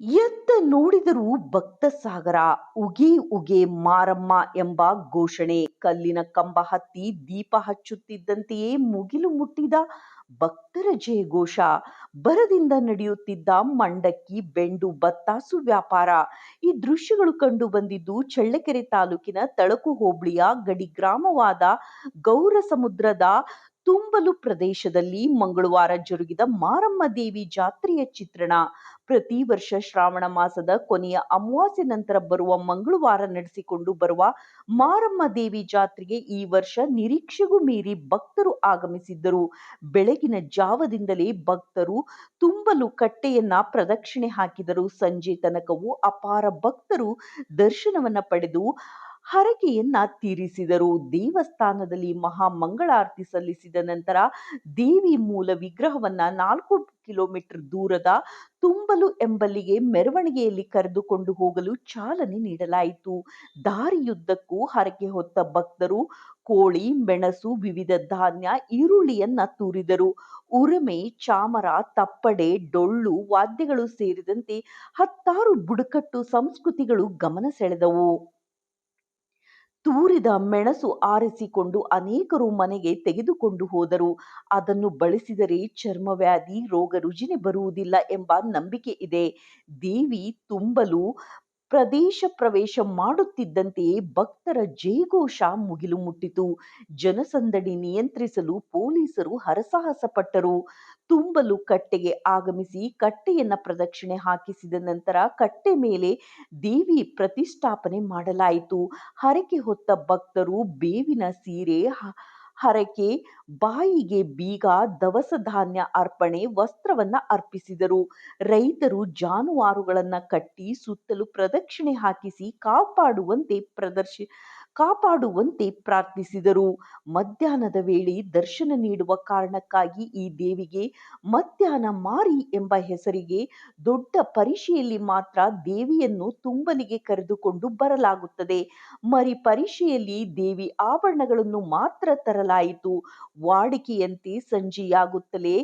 ಎತ್ತ ನೋಡಿದರೂ ಭಕ್ತ ಸಾಗರ ಉಗಿ ಉಗೆ ಮಾರಮ್ಮ ಎಂಬ ಘೋಷಣೆ. ಕಲ್ಲಿನ ಕಂಬ ಹತ್ತಿ ದೀಪ ಹಚ್ಚುತ್ತಿದ್ದಂತೆಯೇ ಮುಗಿಲು ಮುಟ್ಟಿದ ಭಕ್ತರ ಜಯಘೋಷ. ಬರದಿಂದ ನಡೆಯುತ್ತಿದ್ದ ಮಂಡಕ್ಕಿ, ಬೆಂಡು, ಬತ್ತಾಸು ವ್ಯಾಪಾರ. ಈ ದೃಶ್ಯಗಳು ಕಂಡು ಬಂದಿದ್ದು ಚಳ್ಳಕೆರೆ ತಾಲೂಕಿನ ತಳಕು ಹೋಬಳಿಯ ಗಡಿ ಗ್ರಾಮವಾದ ಗೌರಸಮುದ್ರದ ತುಂಬಲು ಪ್ರದೇಶದಲ್ಲಿ ಮಂಗಳವಾರ ಜರುಗಿದ ಮಾರಮ್ಮ ದೇವಿ ಜಾತ್ರೆಯ ಚಿತ್ರಣ. ಪ್ರತಿ ವರ್ಷ ಶ್ರಾವಣ ಮಾಸದ ಕೊನೆಯ ಅಮಾವಾಸ್ಯೆ ನಂತರ ಬರುವ ಮಂಗಳವಾರ ನಡೆಸಿಕೊಂಡು ಬರುವ ಮಾರಮ್ಮ ದೇವಿ ಜಾತ್ರೆಗೆ ಈ ವರ್ಷ ನಿರೀಕ್ಷೆಗೂ ಮೀರಿ ಭಕ್ತರು ಆಗಮಿಸಿದ್ದರು. ಬೆಳಗಿನ ಜಾವದಿಂದಲೇ ಭಕ್ತರು ತುಂಬಲು ಕಟ್ಟೆಯನ್ನ ಪ್ರದಕ್ಷಿಣೆ ಹಾಕಿದರು. ಸಂಜೆ ತನಕವೂ ಅಪಾರ ಭಕ್ತರು ದರ್ಶನವನ್ನ ಪಡೆದು ಹರಕೆಯನ್ನ ತೀರಿಸಿದರು. ದೇವಸ್ಥಾನದಲ್ಲಿ ಮಹಾ ಮಂಗಳಾರತಿ ಸಲ್ಲಿಸಿದ ನಂತರ ದೇವಿ ಮೂಲ ವಿಗ್ರಹವನ್ನ ನಾಲ್ಕು ಕಿಲೋಮೀಟರ್ ದೂರದ ತುಂಬಲು ಎಂಬಲ್ಲಿಗೆ ಮೆರವಣಿಗೆಯಲ್ಲಿ ಕರೆದುಕೊಂಡು ಹೋಗಲು ಚಾಲನೆ ನೀಡಲಾಯಿತು. ದಾರಿಯುದ್ದಕ್ಕೂ ಹರಕೆ ಹೊತ್ತ ಭಕ್ತರು ಕೋಳಿ, ಮೆಣಸು, ವಿವಿಧ ಧಾನ್ಯ, ಈರುಳ್ಳಿಯನ್ನ ತೂರಿದರು. ಉರುಮೆ, ಚಾಮರ, ತಪ್ಪಡೆ, ಡೊಳ್ಳು, ವಾದ್ಯಗಳು ಸೇರಿದಂತೆ ಹತ್ತಾರು ಬುಡಕಟ್ಟು ಸಂಸ್ಕೃತಿಗಳು ಗಮನ ಸೆಳೆದವು. ತೂರಿದ ಮೆಣಸು ಆರಿಸಿಕೊಂಡು ಅನೇಕರು ಮನೆಗೆ ತೆಗೆದುಕೊಂಡು ಹೋದರು. ಅದನ್ನು ಬಳಸಿದರೆ ಚರ್ಮವ್ಯಾಧಿ, ರೋಗ ರುಜಿನ ಬರುವುದಿಲ್ಲ ಎಂಬ ನಂಬಿಕೆ ಇದೆ. ದೇವಿ ತುಂಬಲು ಪ್ರದೇಶ ಪ್ರವೇಶ ಮಾಡುತ್ತಿದ್ದಂತೆಯೇ ಭಕ್ತರ ಜಯಘೋಷ ಮುಗಿಲು ಮುಟ್ಟಿತು. ಜನಸಂದಣಿ ನಿಯಂತ್ರಿಸಲು ಪೊಲೀಸರು ಹರಸಾಹಸ ಪಟ್ಟರು ತುಂಬಲು ಕಟ್ಟೆಗೆ ಆಗಮಿಸಿ ಕಟ್ಟೆಯನ್ನ ಪ್ರದಕ್ಷಿಣೆ ಹಾಕಿಸಿದ ನಂತರ ಕಟ್ಟೆ ಮೇಲೆ ದೇವಿ ಪ್ರತಿಷ್ಠಾಪನೆ ಮಾಡಲಾಯಿತು. ಹರಕೆ ಹೊತ್ತ ಭಕ್ತರು ಬೇವಿನ ಸೀರೆ ಹರಕೆ, ಬಾಯಿಗೆ ಬೀಗ, ದವಸ ಧಾನ್ಯ ಅರ್ಪಣೆ, ವಸ್ತ್ರವನ್ನ ಅರ್ಪಿಸಿದರು. ರೈತರು ಜಾನುವಾರುಗಳನ್ನ ಕಟ್ಟಿ ಸುತ್ತಲೂ ಪ್ರದಕ್ಷಿಣೆ ಹಾಕಿಸಿ ಕಾಪಾಡುವಂತೆ ಪ್ರದರ್ಶಿ ಕಾಪಾಡುವಂತೆ ಪ್ರಾರ್ಥಿಸಿದರು. ಮಧ್ಯಾಹ್ನದ ವೇಳೆ ದರ್ಶನ ನೀಡುವ ಕಾರಣಕ್ಕಾಗಿ ಈ ದೇವಿಗೆ ಮಧ್ಯಾಹ್ನ ಮಾರಿ ಎಂಬ ಹೆಸರಿಗೆ ದೊಡ್ಡ ಪರಿಷೆಯಲ್ಲಿ ಮಾತ್ರ ದೇವಿಯನ್ನು ತುಂಬಲಿಗೆ ಕರೆದುಕೊಂಡು ಬರಲಾಗುತ್ತದೆ. ಮರಿ ಪರಿಷೆಯಲ್ಲಿ ದೇವಿ ಆಭರಣಗಳನ್ನು ಮಾತ್ರ ತರಲಾಯಿತು. ವಾಡಿಕೆಯಂತೆ ಸಂಜೆಯಾಗುತ್ತಲೇ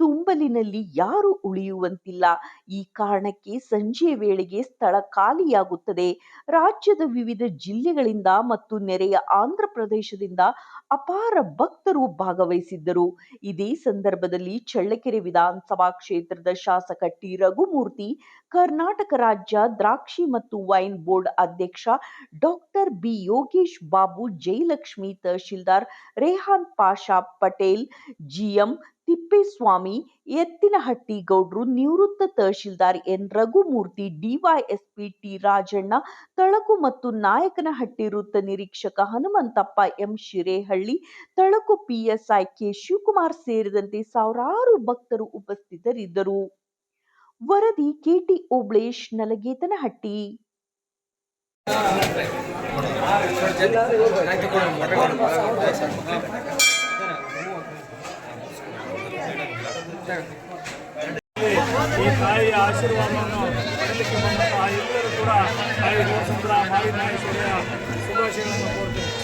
ತುಂಬಲಿನಲ್ಲಿ ಯಾರು ಉಳಿಯುವಂತಿಲ್ಲ. ಈ ಕಾರಣಕ್ಕೆ ಸಂಜೆ ವೇಳೆಗೆ ಸ್ಥಳ ಖಾಲಿಯಾಗುತ್ತದೆ. ರಾಜ್ಯದ ವಿವಿಧ ಜಿಲ್ಲೆಗಳಿಂದ ಮತ್ತು ನೆರೆಯ ಆಂಧ್ರ ಪ್ರದೇಶದಿಂದ ಅಪಾರ ಭಕ್ತರು ಭಾಗವಹಿಸಿದ್ದರು. ಇದೇ ಸಂದರ್ಭದಲ್ಲಿ ಚಳ್ಳಕೆರೆ ವಿಧಾನಸಭಾ ಕ್ಷೇತ್ರದ ಶಾಸಕ ಟಿ. ರಘುಮೂರ್ತಿ, ಕರ್ನಾಟಕ ರಾಜ್ಯ ದ್ರಾಕ್ಷಿ ಮತ್ತು ವೈನ್ ಬೋರ್ಡ್ ಅಧ್ಯಕ್ಷ ಡಾಕ್ಟರ್ ಬಿ. ಯೋಗೇಶ್ ಬಾಬು, ಜಯಲಕ್ಷ್ಮಿ ತಹಶೀಲ್ದಾರ್ ರೇಹಾನ್ ಪಾಷಾ ಪಟೇಲ್, ಜಿಎಂ ತಿಪ್ಪೇಸ್ವಾಮಿ ಎತ್ತಿನಹಟ್ಟಿ ಗೌಡ್ರು ನಿವೃತ್ತ tahsildar N. Raghumurthy, DYSP T Rajanna Talaku ಮತ್ತು ನಾಯಕನಹಟ್ಟಿ ವೃತ್ತ ನಿರೀಕ್ಷಕ Hanumanthappa M. Shirehalli, Talaku PSI K Shivakumar ಸೇರಿದಂತೆ ಸಾವಿರಾರು ಭಕ್ತರು ಉಪಸ್ಥಿತರಿದ್ದರು. ವರದಿ, ಕೆಟಿ ಓಬ್ಳೇಶ್ ನಲಗೇತನಹಟ್ಟಿ. ಈ ತಾಯಿಯ ಆಶೀರ್ವಾದವನ್ನು ಪಡೆಯಲಿಕ್ಕೆ ಎಲ್ಲರೂ ಕೂಡ ತಾಯಿ ಗೋಸುಂದ್ರ ಮಾರಿನಾಯೇಶ್ವರಿಯ ಶುಭಾಶಯಗಳನ್ನು ಕೋರ್ತೀನಿ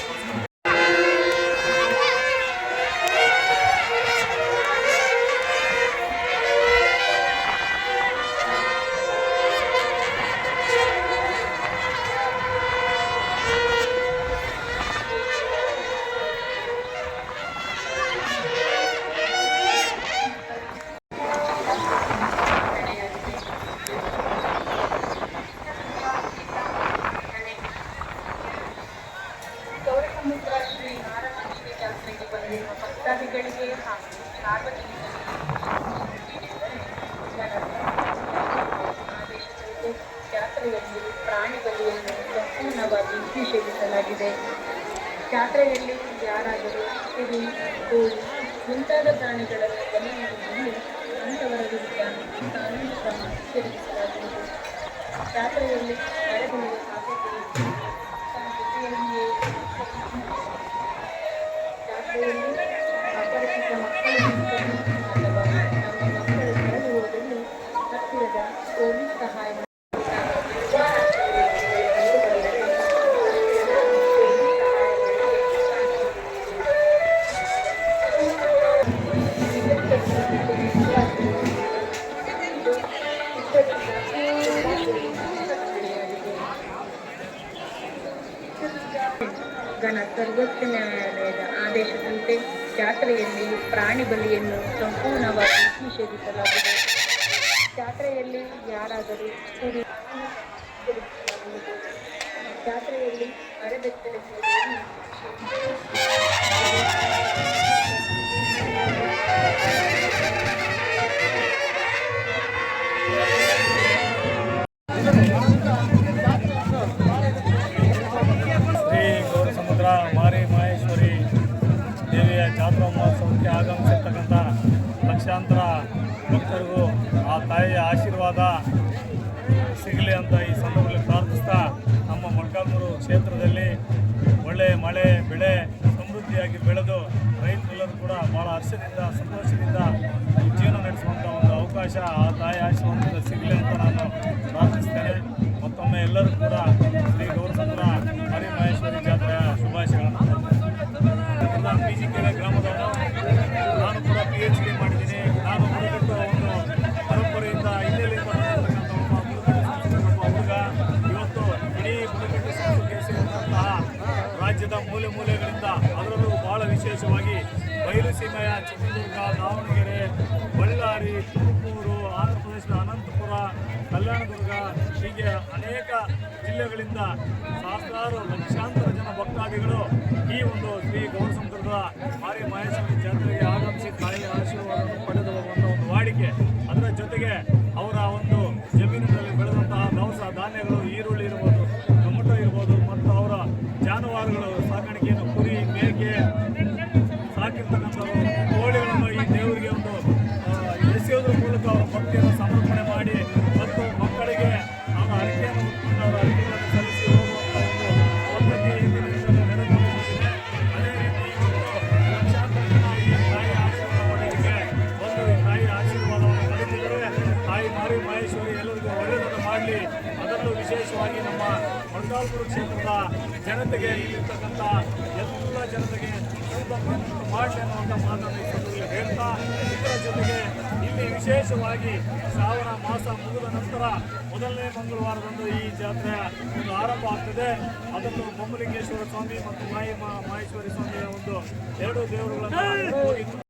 ಪ್ರಾಣಿ ಬಲಿಯನ್ನು ಸಂಪೂರ್ಣವಾಗಿ ನಿಷೇಧಿಸಲಾಗಿದೆ. ಜಾತ್ರೆಯಲ್ಲಿ ಯಾರಾದರೂ ಕುರಿ ಕೋಳಿ ಮುಂತಾದ ಪ್ರಾಣಿಗಳನ್ನು ಬಲಿ ನೀಡುವಲ್ಲಿ ಅಂಥವರ ವಿರುದ್ಧ ಕಾನೂನು ಕ್ರಮ ಜರುಗಿಸಲಾಗುವುದು. ಜಾತ್ರೆಯಲ್ಲಿ ನಡೆದಿರುವ ಸಾಧ್ಯತೆ ಜಾತ್ರೆಯಲ್ಲಿ ಜಾತ್ರೆಯಲ್ಲಿ ಪ್ರಾಣಿ ಬಲಿಯನ್ನು ಸಂಪೂರ್ಣವಾಗಿ ನಿಷೇಧಿಸಲಾಗಿದೆ. ಜಾತ್ರೆಯಲ್ಲಿ ಯಾರಾದರೂ ಕುರಿ ಜಾತ್ರೆಯಲ್ಲಿ ಅರೆಬೆತ್ತಲೆಸುವುದನ್ನು ಸಂತೋಷದಿಂದ ಜೀವನ ನಡೆಸುವಂಥ ಒಂದು ಅವಕಾಶ ಆ ತಾಯಿ ದಾವಣಗೆರೆ, ಬಳ್ಳಾರಿ, ತುಮಕೂರು ಆಂಧ್ರ ಪ್ರದೇಶದ ಅನಂತಪುರ, ಕಲ್ಯಾಣದುರ್ಗ ಹೀಗೆ ಅನೇಕ ಜಿಲ್ಲೆಗಳಿಂದ ಸಾವಿರಾರು ಲಕ್ಷಾಂತರ ಜನ ಭಕ್ತಾದಿಗಳು ಈ ಒಂದು ಶ್ರೀ ಗೌರಸಮುದ್ರದ ಮಾರಿ ಮಹೇಶ್ವರಿ ಜಾತ್ರೆಗೆ ಆಗಮಿಸಿ ತಾಯಿಯ ಆಶೀರ್ವಾದವನ್ನು ಪಡೆದು ಹೋಗುವಂಥ ಒಂದು ವಾಡಿಕೆ. ಅದರ ಜೊತೆಗೆ ಅವರ ಒಂದು ಜಮೀನಿನಲ್ಲಿ ಬೆಳೆದಂತಹ ದವಸ ಧಾನ್ಯಗಳು, ಈರುಳ್ಳಿ ಇರ್ಬೋದು, ಟೊಮೊಟೊ ಇರ್ಬೋದು ಮತ್ತು ಅವರ ಜಾನುವಾರುಗಳು ಸಾಕಾಣಿಕೆಯನ್ನು ಕುರಿ, ಮೇಕೆ ವಿಶೇಷವಾಗಿ ನಮ್ಮ ಮೊಳಕಾಲ್ಮೂರು ಕ್ಷೇತ್ರದ ಜನತೆಗೆ ಇಲ್ಲಿರ್ತಕ್ಕಂಥ ಎಲ್ಲ ಜನತೆಗೆ ಮಾಡಲಿ ಅನ್ನುವಂಥ ಮಾತನ್ನು ಹೇಳ್ತಾ, ಇದರ ಜೊತೆಗೆ ಇಲ್ಲಿ ವಿಶೇಷವಾಗಿ ಶ್ರಾವಣ ಮಾಸ ಮುಗಿದ ನಂತರ ಮೊದಲನೇ ಮಂಗಳವಾರದಂದು ಈ ಜಾತ್ರೆ ಒಂದು ಆರಂಭ ಆಗ್ತದೆ. ಅದನ್ನು ಬೊಮ್ಮಲಿಂಗೇಶ್ವರ ಸ್ವಾಮಿ ಮತ್ತು ಮಾಯಿ ಮಹೇಶ್ವರಿ ಸ್ವಾಮಿಯ ಒಂದು ಎರಡು ದೇವರುಗಳನ್ನು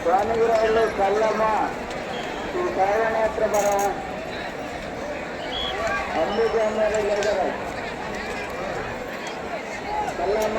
స్వామిగురాళ్ళు కల్లమ్మ ఈ కారణాత్ర పర అంబికా జరగరాజు కల్లమ్మ